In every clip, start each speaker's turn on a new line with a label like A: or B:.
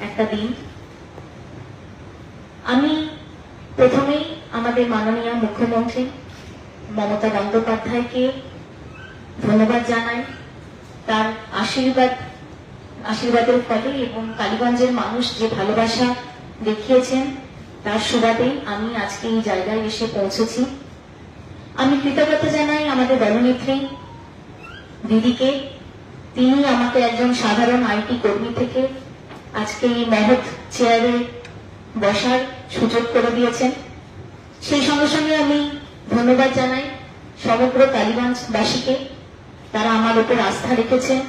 A: একটা দিন। আমি প্রথমেই আমাদের মাননীয় মুখ্যমন্ত্রী মমতা বন্দ্যোপাধ্যায়কে ধন্যবাদ জানাই। তার আশীর্বাদ, আশীর্বাদের ফলে এবং কালীগঞ্জের মানুষ যে ভালোবাসা দেখিয়েছেন, তার সুবাদেই আমি আজকে এই জায়গায় এসে পৌঁছেছি। আমি কৃতজ্ঞতা জানাই আমাদের দলনেত্রী দিদিকে। তিনি আমাকে একজন সাধারণ আইটি কর্মী থেকে আজকে এই মহৎ চেয়ারে বসার সুযোগ করে দিয়েছেন। সেই সঙ্গে সঙ্গে আমি ধন্যবাদ জানাই সমগ্র কালীগঞ্জবাসীকে। তারা আমার উপর আস্থা রেখেছেন,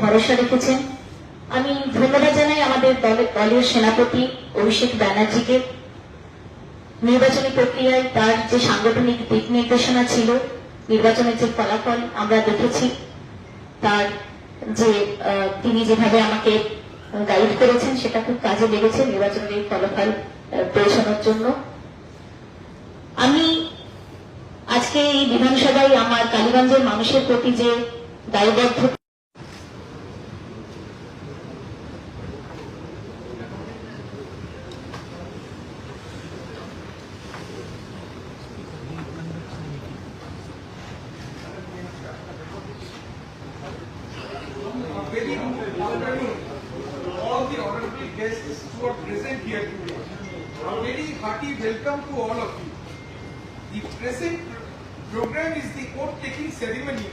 A: ভরসা রেখেছেন। আমি ধন্যবাদ জানাই আমাদের দলের দলের সেনাপতি অভিষেক ব্যানার্জিকে। নির্বাচনী প্রক্রিয়ায় তার যে সাংগঠনিক দিক নির্দেশনা ছিল, নির্বাচনের যে ফলাফল আমরা দেখেছি, তার যে তিনি যেভাবে আমাকে গাইড করেছেন সেটা খুব কাজে লেগেছে নির্বাচনের ফলাফল পৌঁছানোর জন্য। আমি আজকে এই বিধানসভায় আমার কালীগঞ্জের মানুষের প্রতি যে দায়বদ্ধ
B: A very good afternoon to all the honorable guests who are present here today. A very hearty welcome to all of you. The present program is the oath-taking ceremony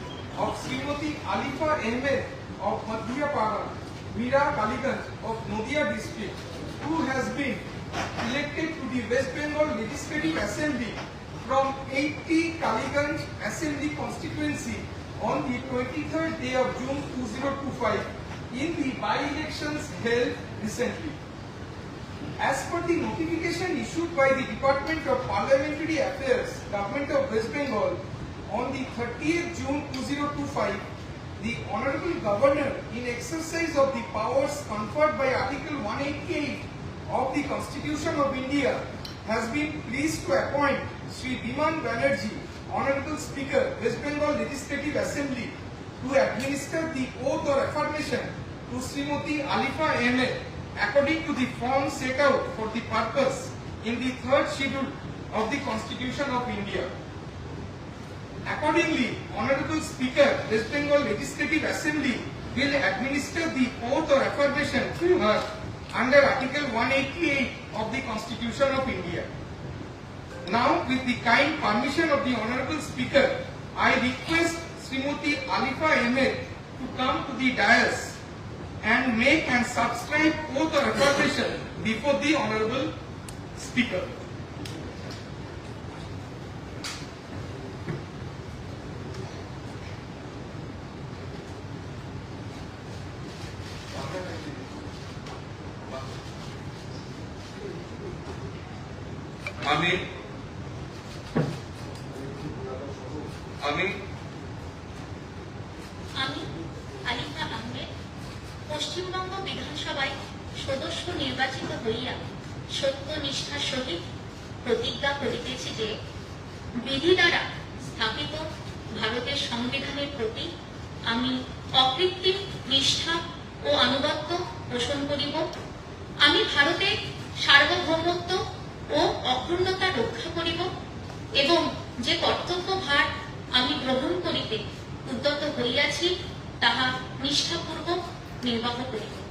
B: of Srimati Alifa Ahmed of Madhya Para, Mira Kaliganj of Nodia district, who has been elected to the West Bengal Legislative Assembly from 80 Kaliganj Assembly constituency on the 23rd day of June 2025 in the by-elections held recently. As per the notification issued by the Department of Parliamentary Affairs, Government of West Bengal, on the 30th June 2025, the Honorable Governor, in exercise of the powers conferred by Article 188 of the Constitution of India, has been pleased to appoint Sri Biman Banerjee, Honorable Speaker, West Bengal Legislative Assembly, to administer the oath or affirmation to Srimati Alifa Ahmed according to the form set out for the purpose in the third schedule of the Constitution of India. Accordingly, Honorable Speaker, West Bengal Legislative Assembly will administer the oath or affirmation to her under Article 188 of the Constitution of India. Now, with the kind permission of the Honorable Speaker, I request Srimati Alifa Ahmed to come to the dais and make and subscribe oath or affirmation before the Honorable Speaker.
C: আমি
A: পশ্চিমবঙ্গ বিধানসভায় সদস্য নির্বাচিত হইয়া সত্য নিষ্ঠার সহিত প্রতিজ্ঞা করিতেছি যে বিধি দ্বারা স্থাপিত ভারতের সংবিধানের প্রতি আমি অকৃত্রিম নিষ্ঠা ও আনুগত্য পোষণ করিব। আমি ভারতের সার্বভৌমত্ব ও অখণ্ডতা রক্ষা করিব এবং যে কর্তব্য ভার আমি গ্রহণ করিতে উদ্যত হইয়াছি, তাহা নিষ্ঠাপূর্বক নির্বাহ করিব ধন্যবাদ।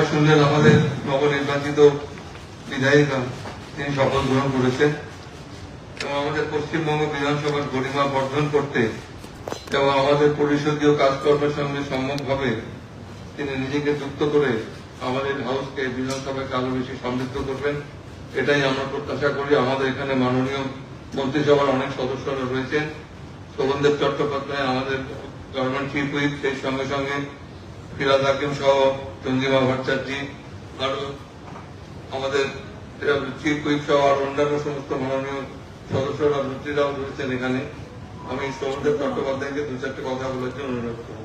C: সবাই শুনলেন আমাদের নবনির্বাচিত বিধায়িকা। তিনি শপথ গ্রহণ করেছেন। এবং আমাদের পশ্চিমবঙ্গ বিধানসভার গরিমা বর্ধন করতে এবং আমাদের পরিষদীয় কাজকর্মের সঙ্গে সম্যকভাবে তিনি নিজেকে যুক্ত করে আমাদের হাউসকে বিধানসভাকে আরও বেশি সমৃদ্ধ করবেন, এটাই আমরা প্রত্যাশা করি। আমাদের এখানে মাননীয় মন্ত্রিসভার অনেক সদস্যরা রয়েছেন। শোভনদেব চট্টোপাধ্যায় আমাদের গভর্নমেন্ট চিফ হুইপ সেই সঙ্গে সঙ্গে ফিরাজ হাকিম সহ চন্দ্রিমা ভট্টাচার্য আরও আমাদের চিফ হুইপ সহ আর অন্যান্য সমস্ত মাননীয় সদস্যরা মন্ত্রীরাও রয়েছেন এখানে। আমি সৌমদেব চট্টোপাধ্যায়কে দু চারটে কথা বলার জন্য অনুরোধ করব।